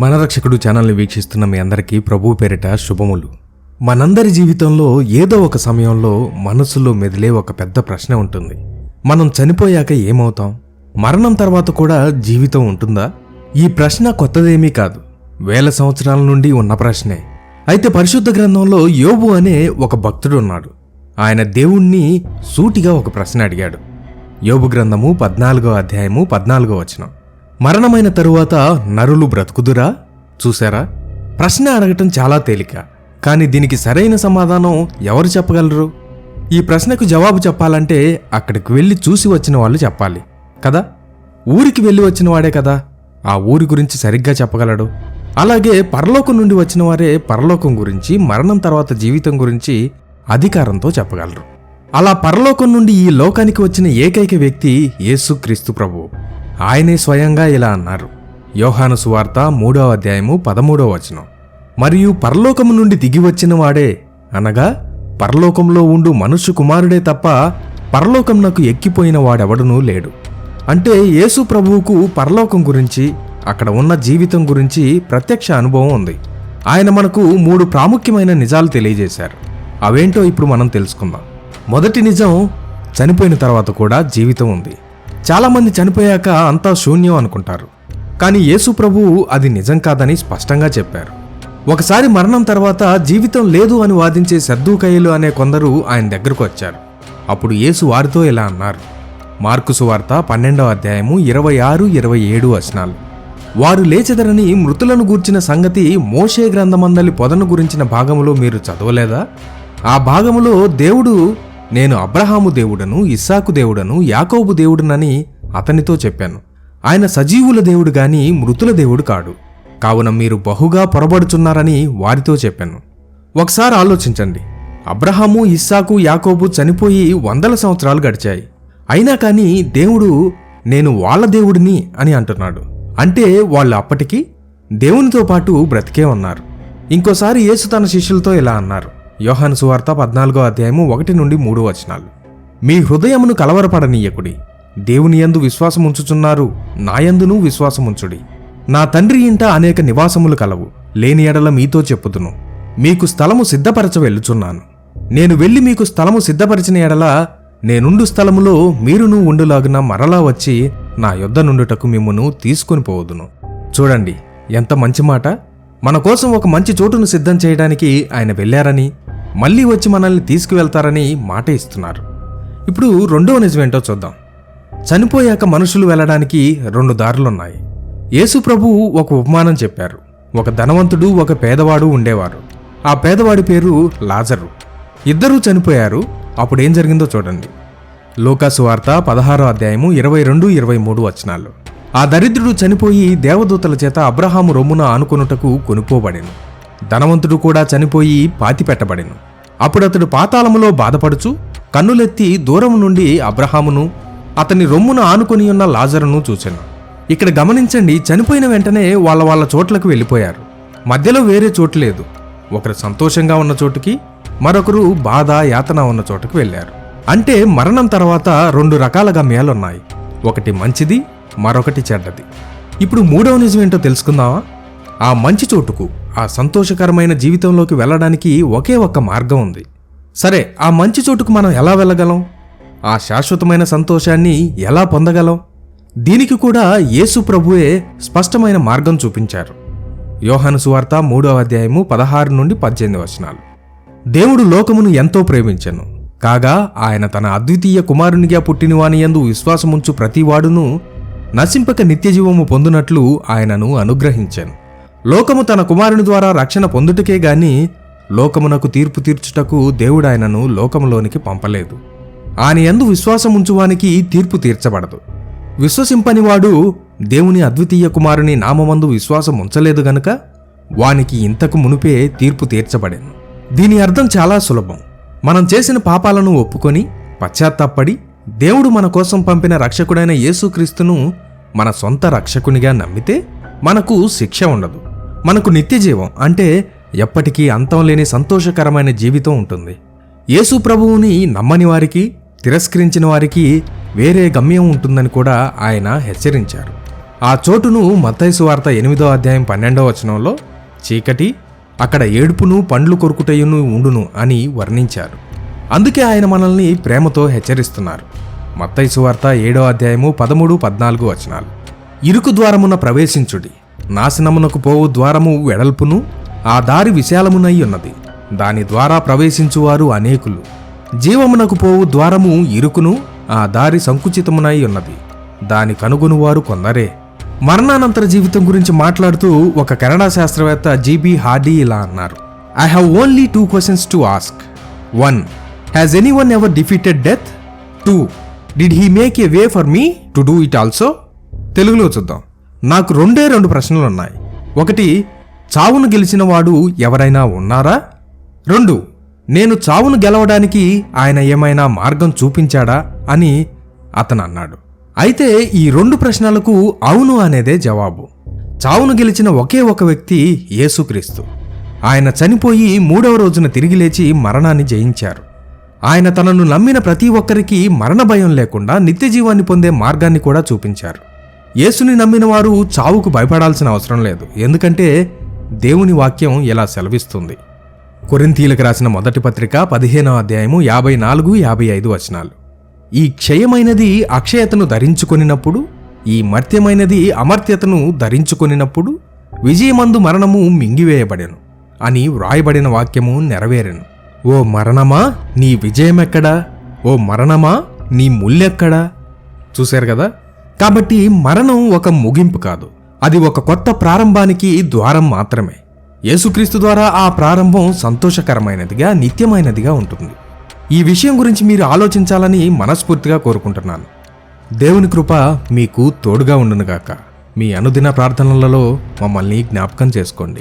మన రక్షకుడు ఛానల్ని వీక్షిస్తున్న మీ అందరికీ ప్రభు పేరిట శుభములు. మనందరి జీవితంలో ఏదో ఒక సమయంలో మనసులో మెదిలే ఒక పెద్ద ప్రశ్న ఉంటుంది. మనం చనిపోయాక ఏమవుతాం? మరణం తర్వాత కూడా జీవితం ఉంటుందా? ఈ ప్రశ్న కొత్తదేమీ కాదు. వేల సంవత్సరాల నుండి ఉన్న ప్రశ్నే. అయితే పరిశుద్ధ గ్రంథంలో యోబు అనే ఒక భక్తుడు ఉన్నాడు. ఆయన దేవుణ్ణి సూటిగా ఒక ప్రశ్న అడిగాడు. యోబు గ్రంథము పద్నాలుగో అధ్యాయము పద్నాలుగో వచనం. మరణమైన తరువాత నరులు బ్రతుకుదురా? చూసారా ప్రశ్న అడగటం చాలా తేలిక. కానీ దీనికి సరైన సమాధానం ఎవరు చెప్పగలరు? ఈ ప్రశ్నకు జవాబు చెప్పాలంటే అక్కడికి వెళ్ళి చూసి వచ్చిన వాళ్ళు చెప్పాలి. కదా? ఊరికి వెళ్ళి వచ్చిన వాడే కదా. ఆ ఊరి గురించి సరిగ్గా చెప్పగలడు. అలాగే పరలోకం నుండి వచ్చిన వారే పరలోకం గురించి మరణం తర్వాత జీవితం గురించి అధికారంతో చెప్పగలరు. అలా పరలోకం నుండి ఈ లోకానికి వచ్చిన ఏకైక వ్యక్తి యేసుక్రీస్తు ప్రభువు. ఆయనే స్వయంగా ఇలా అన్నారు. యోహాను సువార్త మూడవ అధ్యాయము పదమూడవ వచనం. మరియు పరలోకము నుండి దిగి వచ్చిన వాడే అనగా పరలోకంలో ఉండు మనుష్య కుమారుడే తప్ప పరలోకం నాకు ఎక్కిపోయిన వాడెవడునూ లేడు. అంటే యేసు ప్రభువుకు పరలోకం గురించి అక్కడ ఉన్న జీవితం గురించి ప్రత్యక్ష అనుభవం ఉంది. ఆయన మనకు మూడు ప్రాముఖ్యమైన నిజాలు తెలియజేశారు. అవేంటో ఇప్పుడు మనం తెలుసుకుందాం. మొదటి నిజం చనిపోయిన తర్వాత కూడా జీవితం ఉంది. చాలామంది చనిపోయాక అంతా శూన్యం అనుకుంటారు. కానీ యేసు ప్రభువు అది నిజం కాదని స్పష్టంగా చెప్పారు. ఒకసారి మరణం తర్వాత జీవితం లేదు అని వాదించే సర్దూకయ్యలు అనే కొందరు ఆయన దగ్గరకు వచ్చారు. అప్పుడు యేసు వారితో ఇలా అన్నారు. మార్కు సువార్త పన్నెండవ అధ్యాయము ఇరవై ఆరు ఇరవై ఏడు వచనాలు. వారు లేచెదరని మృతులను గూర్చిన సంగతి మోషే గ్రంథమందలి పొదను గురించిన భాగములో మీరు చదవలేదా? ఆ భాగములో దేవుడు నేను అబ్రహాము దేవుడను ఇస్సాకు దేవుడను యాకోబు దేవుడునని అతనితో చెప్పాను. ఆయన సజీవుల దేవుడు గాని మృతుల దేవుడు కాడు. కావున మీరు బహుగా పొరబడుచున్నారని వారితో చెప్పాను. ఒకసారి ఆలోచించండి. అబ్రహాము ఇస్సాకు యాకోబు చనిపోయి వందల సంవత్సరాలు గడిచాయి. అయినా కానీ దేవుడు నేను వాళ్ళ దేవుడిని అని అంటున్నాడు. అంటే వాళ్ళు అప్పటికి దేవునితో పాటు బ్రతికే ఉన్నారు. ఇంకోసారి యేసు తన శిష్యులతో ఇలా అన్నారు. యోహాను సువార్త పద్నాలుగో అధ్యాయము ఒకటి నుండి మూడు వచనాలు. మీ హృదయమును కలవరపడనీయకుడి దేవుని యందు విశ్వాసముంచుచున్నారు నాయందును విశ్వాసముంచుడి. నా తండ్రి ఇంట అనేక నివాసములు కలవు లేని ఎడల మీతో చెప్పుదును. మీకు స్థలము సిద్ధపరచ వెళ్ళుచున్నాను. నేను వెళ్ళి మీకు స్థలము సిద్ధపరిచిన ఎడల నేనుండు స్థలములో మీరును ఉండులాగున మరలా వచ్చి నా యొద్ద నుండుటకు మిమ్మును తీసుకొని పోవదును. చూడండి ఎంత మంచి మాట. మన కోసం ఒక మంచి చోటును సిద్ధం చేయడానికి ఆయన వెళ్ళారని మళ్ళీ వచ్చి మనల్ని తీసుకువెళ్తారని మాట ఇస్తున్నారు. ఇప్పుడు రెండవ నిజమేంటో చూద్దాం. చనిపోయాక మనుషులు వెళ్ళడానికి రెండు దారులున్నాయి. యేసు ప్రభువు ఒక ఉపమానం చెప్పారు. ఒక ధనవంతుడు ఒక పేదవాడు ఉండేవారు. ఆ పేదవాడి పేరు లాజరు. ఇద్దరూ చనిపోయారు. అప్పుడేం జరిగిందో చూడండి. లోకాసు వార్త పదహారో అధ్యాయము ఇరవై రెండు ఇరవై మూడు వచనాలు. ఆ దరిద్రుడు చనిపోయి దేవదూతల చేత అబ్రహాము రొమ్మున ఆనుకొనుటకు కొనుక్కోబడెను. ధనవంతుడు కూడా చనిపోయి పాతిపెట్టబడెను. అప్పుడతడు పాతాళములో బాధపడుచు కన్నులెత్తి దూరం నుండి అబ్రహామును అతని రొమ్మును ఆనుకొని ఉన్న లాజరును చూశాను ఇక్కడ గమనించండి చనిపోయిన వెంటనే వాళ్ళ వాళ్ళ చోట్లకు వెళ్ళిపోయారు. మధ్యలో వేరే చోటు లేదు. ఒకరు సంతోషంగా ఉన్న చోటుకి మరొకరు బాధ యాతన ఉన్న చోటుకు వెళ్ళారు. అంటే మరణం తర్వాత రెండు రకాల గమ్యాలున్నాయి. ఒకటి మంచిది మరొకటి చెడ్డది. ఇప్పుడు మూడవ నిజం ఏంటో తెలుసుకుందామా? ఆ మంచి చోటుకు ఆ సంతోషకరమైన జీవితంలోకి వెళ్ళడానికి ఒకే ఒక్క మార్గం ఉంది. సరే ఆ మంచి చోటుకు మనం ఎలా వెళ్ళగలం? ఆ శాశ్వతమైన సంతోషాన్ని ఎలా పొందగలం? దీనికి కూడా యేసు ప్రభువే స్పష్టమైన మార్గం చూపించారు. యోహాను సువార్త మూడవ అధ్యాయము పదహారు నుండి పద్దెనిమిది వచనాలు. దేవుడు లోకమును ఎంతో ప్రేమించెను. కాగా ఆయన తన అద్వితీయ కుమారునిగా పుట్టినవాని యందు విశ్వాసముంచు ప్రతివాడును నశింపక నిత్యజీవము పొందునట్లు ఆయనను అనుగ్రహించాను. లోకము తన కుమారుని ద్వారా రక్షణ పొందుటకే గాని లోకమునకు తీర్పు తీర్చుటకు దేవుడాయనను లోకములోనికి పంపలేదు. ఆయన యందు విశ్వాసముంచువానికి తీర్పు తీర్చబడదు. విశ్వసింపనివాడు దేవుని అద్వితీయ కుమారుని నామమందు విశ్వాసం ఉంచలేదు గనుక వానికి ఇంతకు మునుపే తీర్పు తీర్చబడింది దీని అర్థం చాలా సులభం. మనం చేసిన పాపాలను ఒప్పుకొని పశ్చాత్తాపడి దేవుడు మన కోసం పంపిన రక్షకుడైన యేసుక్రీస్తును మన సొంత రక్షకునిగా నమ్మితే మనకు శిక్ష ఉండదు. మనకు నిత్యజీవం అంటే ఎప్పటికీ అంతం లేని సంతోషకరమైన జీవితం ఉంటుంది. యేసు ప్రభువుని నమ్మని వారికి తిరస్కరించిన వారికి వేరే గమ్యం ఉంటుందని కూడా ఆయన హెచ్చరించారు. ఆ చోటును మత్తైసు వార్త ఎనిమిదో అధ్యాయం పన్నెండవ వచనంలో చీకటి అక్కడ ఏడుపును పండ్లు కొరుకుటయును ఉండును అని వర్ణించారు. అందుకే ఆయన మనల్ని ప్రేమతో హెచ్చరిస్తున్నారు. మత్తైసు వార్త ఏడో అధ్యాయము పదమూడు పద్నాలుగు వచనాలు. ఇరుకు ద్వారమున ప్రవేశించుడి. నాశనమునకు పోవు ద్వారము వెడల్పును ఆ దారి విశాలమునై ఉన్నది. దాని ద్వారా ప్రవేశించువారు అనేకులు. జీవమునకు పోవు ద్వారము ఇరుకును ఆ దారి సంకుచితమునై ఉన్నది. దాని కనుగొనువారు కొందరే. మరణానంతర జీవితం గురించి మాట్లాడుతూ ఒక కెనడా శాస్త్రవేత్త జీబీ హార్డీ ఇలా అన్నారు. I have only two questions to ask one has anyone ever defeated death two did he make a way for me to do it also తెలుగులో చూద్దాం. నాకు రెండే రెండు ప్రశ్నలు ఉన్నాయి ఒకటి చావును గెలిచిన వాడు ఎవరైనా ఉన్నారా? రెండు నేను చావును గెలవడానికి ఆయన ఏమైనా మార్గం చూపించాడా అని అతను అన్నాడు. అయితే ఈ రెండు ప్రశ్నలకు అవును అనేదే జవాబు. చావును గెలిచిన ఒకే ఒక వ్యక్తి యేసుక్రీస్తు. ఆయన చనిపోయి మూడవ రోజున తిరిగి లేచి మరణాన్ని జయించారు. ఆయన తనను నమ్మిన ప్రతి ఒక్కరికి మరణ భయం లేకుండా నిత్యజీవాన్ని పొందే మార్గాన్ని కూడా చూపించారు. యేసుని నమ్మిన వారు చావుకు భయపడాల్సిన అవసరం లేదు. ఎందుకంటే దేవుని వాక్యం ఇలా సెలవిస్తుంది. కొరింతీలకు రాసిన మొదటి పత్రిక పదిహేనవ అధ్యాయము యాభై నాలుగు యాభై ఐదు వచనాలు. ఈ క్షయమైనది అక్షయతను ధరించుకొనినప్పుడు ఈ మర్త్యమైనది అమర్త్యతను ధరించుకొనినప్పుడు విజయమందు మరణము మింగివేయబడెను అని వ్రాయబడిన వాక్యము నెరవేరెను. ఓ మరణమా? నీ విజయమెక్కడా? ఓ మరణమా? నీ ముల్లెక్కడా? చూశారు కదా? కాబట్టి మరణం ఒక ముగింపు కాదు. అది ఒక కొత్త ప్రారంభానికి ద్వారం మాత్రమే. యేసుక్రీస్తు ద్వారా ఆ ప్రారంభం సంతోషకరమైనదిగా నిత్యమైనదిగా ఉంటుంది. ఈ విషయం గురించి మీరు ఆలోచించాలని మనస్ఫూర్తిగా కోరుకుంటున్నాను. దేవుని కృప మీకు తోడుగా ఉండునుగాక. మీ అనుదిన ప్రార్థనలలో మమ్మల్ని జ్ఞాపకం చేసుకోండి.